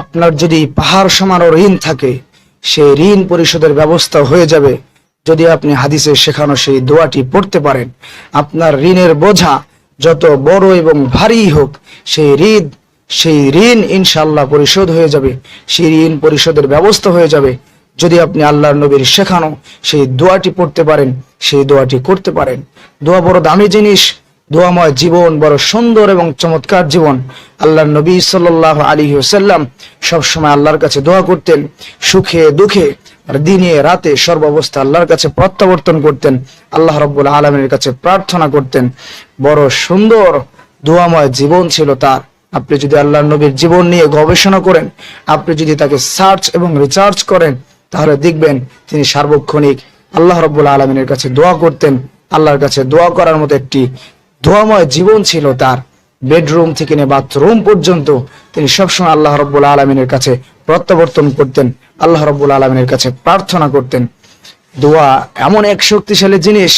আপনার যদি পাহাড় সমানো ঋণ থাকে, সেই ঋণ পরিশোধের ব্যবস্থা হয়ে যাবে। যদি আপনি হাদিসে শেখানো সেই দোয়াটি পড়তে পারেন, আপনার ঋণের বোঝা যত বড় এবং ভারী হোক, সেই ঋণ সেই ঋণ ইনশাল্লাহ পরিশোধ হয়ে যাবে, সেই ঋণ পরিশোধের ব্যবস্থা হয়ে যাবে। যদি আপনি আল্লাহর নবীর শেখানো সেই দোয়াটি পড়তে পারেন, সেই দোয়াটি করতে পারেন। দোয়া বড় দামি জিনিস দোয়াময় জীবন, বড় সুন্দর এবং চমৎকার জীবন। আল্লাহর নবী সাল্লাহ আলী সাল্লাম সবসময় আল্লাহর কাছে দোয়া করতেন, সুখে, দুঃখে দিনে, রাতে সর্বাবস্থা আল্লাহর কাছে প্রত্যাবর্তন করতেন, আল্লাহ রব্বুল আলমের কাছে প্রার্থনা করতেন। বড় সুন্দর, দোয়াময় জীবন ছিল তার। আপনি যদি আল্লাহর নবীর জীবন নিয়ে গবেষণা করেন, আপনি যদি তাকে সার্চ এবং রিচার্জ করেন, তাহলে দেখবেন তিনি সার্বক্ষণিক আল্লাহ রব্বুল আলমিনের কাছে দোয়া করতেন। আল্লাহর কাছে দোয়া করার মতো একটি দোয়াময় জীবন ছিল তার। বেডরুম থেকে নিয়ে বাথরুম পর্যন্ত তিনি সবসময় আল্লাহ রব্বুল আলমিনের কাছে প্রত্যাবর্তন করতেন, আল্লাহ রব্বুল আলমিনের কাছে প্রার্থনা করতেন। দোয়া এমন এক শক্তিশালী জিনিস,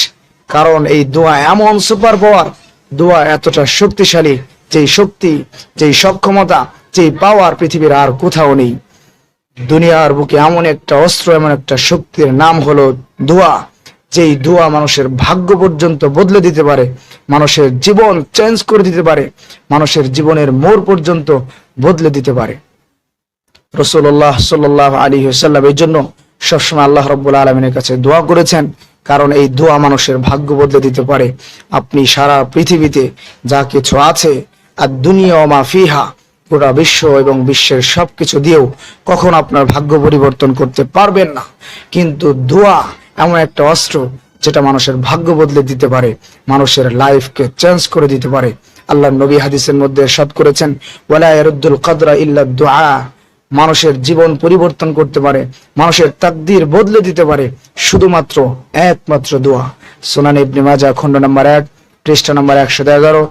কারণ এই দোয়া এমন সুপার পাওয়ার, দোয়া এতটা শক্তিশালী যেই শক্তি যেই সক্ষমতা যেই পাওয়ার পৃথিবীর আর কোথাও নেই। দুনিয়ার বুকে এমন একটা অস্ত্র, এমন একটা শক্তির নাম হলো দোয়া। যেই দোয়া মানুষের ভাগ্য পর্যন্ত বদলে দিতে পারে মানুষের জীবন চেঞ্জ করে দিতে পারে, মানুষের জীবনের মোড় পর্যন্ত বদলে দিতে পারে। রসুল্লাহ সাল্লাহ আলী সাল্লাম এই জন্য সবসময় আল্লাহ রব্বুল আলমিনের কাছে দোয়া করেছেন, কারণ এই দোয়া মানুষের ভাগ্য বদলে দিতে পারে। আপনি সারা পৃথিবীতে যা কিছু আছে আর দুনিয়া মা ফিহা, গোটা বিশ্ব এবং বিশ্বের সবকিছু দিয়েও কখন আপনার ভাগ্য পরিবর্তন করতে পারবেন না। কিন্তু দোয়া এমন একটা অস্ত্র যেটা মানুষের ভাগ্য বদলে দিতে পারে, মানুষের লাইফকে চেঞ্জ করে দিতে পারে। আল্লাহ নবী হাদিসের মধ্যে সৎ করেছেন, ওয়ালা ইয়ারুদ্দুল কদরা ইল্লা দোয়া মানুষের জীবন পরিবর্তন করতে পারে, মানুষের তাকদির বদলে দিতে পারে, শুধুমাত্র একমাত্র দোয়া সোনান ইবনে মাজা খন্ড নাম্বার এক, পৃষ্ঠা নাম্বার একশো এগারো,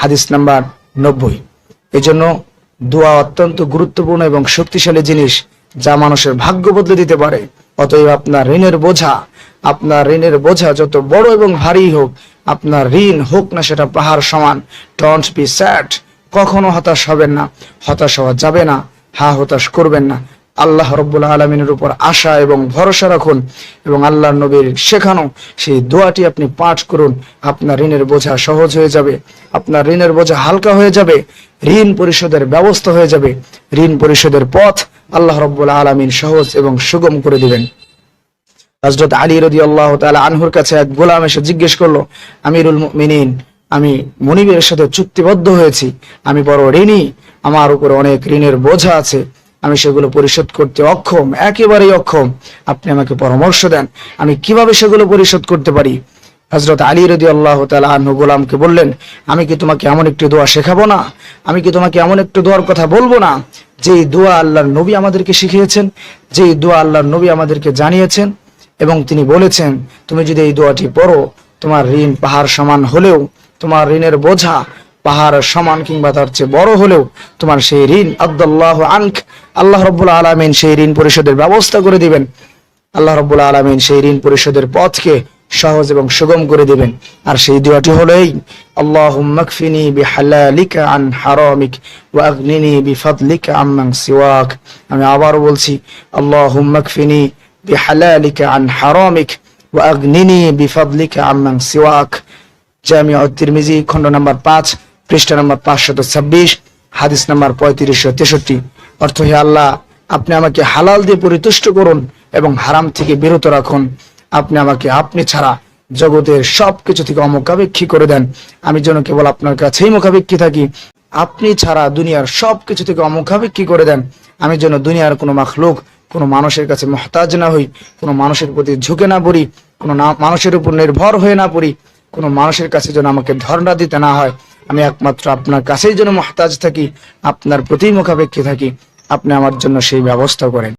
হাদিস নাম্বার নব্বই। এই জন্য দোয়া অত্যন্ত গুরুত্বপূর্ণ এবং শক্তিশালী জিনিস যা মানুষের ভাগ্য বদলে দিতে পারে। অতএব আপনার ঋণের বোঝা, আপনার ঋণের বোঝা যত বড় এবং ভারী হোক, আপনার ঋণ হোক না সেটা পাহাড় সমান। ডোন্ট বি স্যাড কখনো হতাশ হবেন না। হতাশ হওয়া যাবে না। হা হতাশ করবেন না। আল্লাহ রব্বুল আলমিনের উপর আশা এবং ভরসা রাখুন এবং আল্লাহ নবীর শেখানো সেই দোয়াটি আপনি পাঠ করুন। আপনার ঋণের বোঝা সহজ হয়ে যাবে। আপনার ঋণের বোঝা হালকা হয়ে যাবে। ঋণ পরিশোধের ব্যবস্থা হয়ে যাবে। ঋণ পরিশোধের পথ আল্লাহ রব্বুল আলমিন সহজ এবং সুগম করে দিবেন। হজরত আলী রদি আল্লাহ তালা আনহুর কাছে এক গোলাম এসে জিজ্ঞেস করল, আমিরুল মিনিন আমি মনিবের সাথে চুক্তিবদ্ধ হয়েছি। আমি বড় ঋণী। আমার উপরে অনেক ঋণের বোঝা আছে। আমি সেগুলো পরিশোধ করতে অক্ষম, একেবারেই অক্ষম। আপনি আমাকে পরামর্শ দেন, আমি কীভাবে সেগুলো পরিশোধ করতে পারি? হজরত আলী রদি আল্লাহ তালা গোলামকে বললেন, আমি কি তোমাকে এমন একটি দোয়া শেখাবো না? আমি কি তোমাকে এমন একটি দোয়ার কথা বলব না? যেই দোয়া আল্লাহর নবী আমাদেরকে শিখিয়েছেন, যেই দোয়া আল্লাহর নবী আমাদেরকে জানিয়েছেন এবং তিনি বলেছেন, তুমি যদি এই দোয়াটি পড়ো, তোমার ঋণ পাহাড় সমান হলেও, তোমার ঋণের বোঝা পাহাড় সমান কিংবা তার চেয়ে বড় হলেও তোমার সেই ঋণ, আব্দুল্লাহ আনখ আল্লাহ রব্বুল আলমিন সেই ঋণ পরিশোধের ব্যবস্থা করে দিবেন। আল্লাহ রব্বুল আলমিন সেই ঋণ পরিশোধের পথকে সহজ এবং সুগম করে দিবেন। আর সেই দোয়াটি হলো এই আল্লাহ মকফিনি বিহালালিকা আন হারামিক আম্মান সিওয়াক। আমি আবার বলছি আল্লাহ মকফিনি বিহালালিকা আন হারামিক ওয়াগনিনি বিফাদলিকা আম্মান সিওয়াক। জামিয়া তিরমিজি খণ্ড নাম্বার পাঁচ পৃষ্ঠা নাম্বার পাঁচশত ছাব্বিশ, হাদিস নাম্বার পঁয়ত্রিশশো তেষট্টি। অর্থ হে আল্লাহ, আপনি আমাকে হালাল দিয়ে পরিতুষ্ট করুন এবং হারাম থেকে বিরত রাখুন। আপনি আমাকে আপনি ছাড়া জগতের সব কিছু থেকে অমুখাপেক্ষী করে দেন। আমি যেন কেবল আপনার কাছেই মুখাপেক্ষী থাকি। আপনি ছাড়া দুনিয়ার সব কিছু থেকে অমুখাপেক্ষী করে দেন। আমি যেন দুনিয়ার কোনো মাখলুক, কোনো মানুষের কাছে মহতাজ না হই, কোনো মানুষের প্রতি ঝুঁকে না পড়ি, কোনো মানুষের উপর নির্ভর হয়ে না পড়ি, কোনো মানুষের কাছে যেন আমাকে ধর্ণা দিতে না হয়। আমি একমাত্র আপনার কাছেই যেন মহতাজ থাকি, আপনার প্রতি মুখাপেক্ষী থাকি, আপনি আমার জন্য সেই ব্যবস্থা করেন।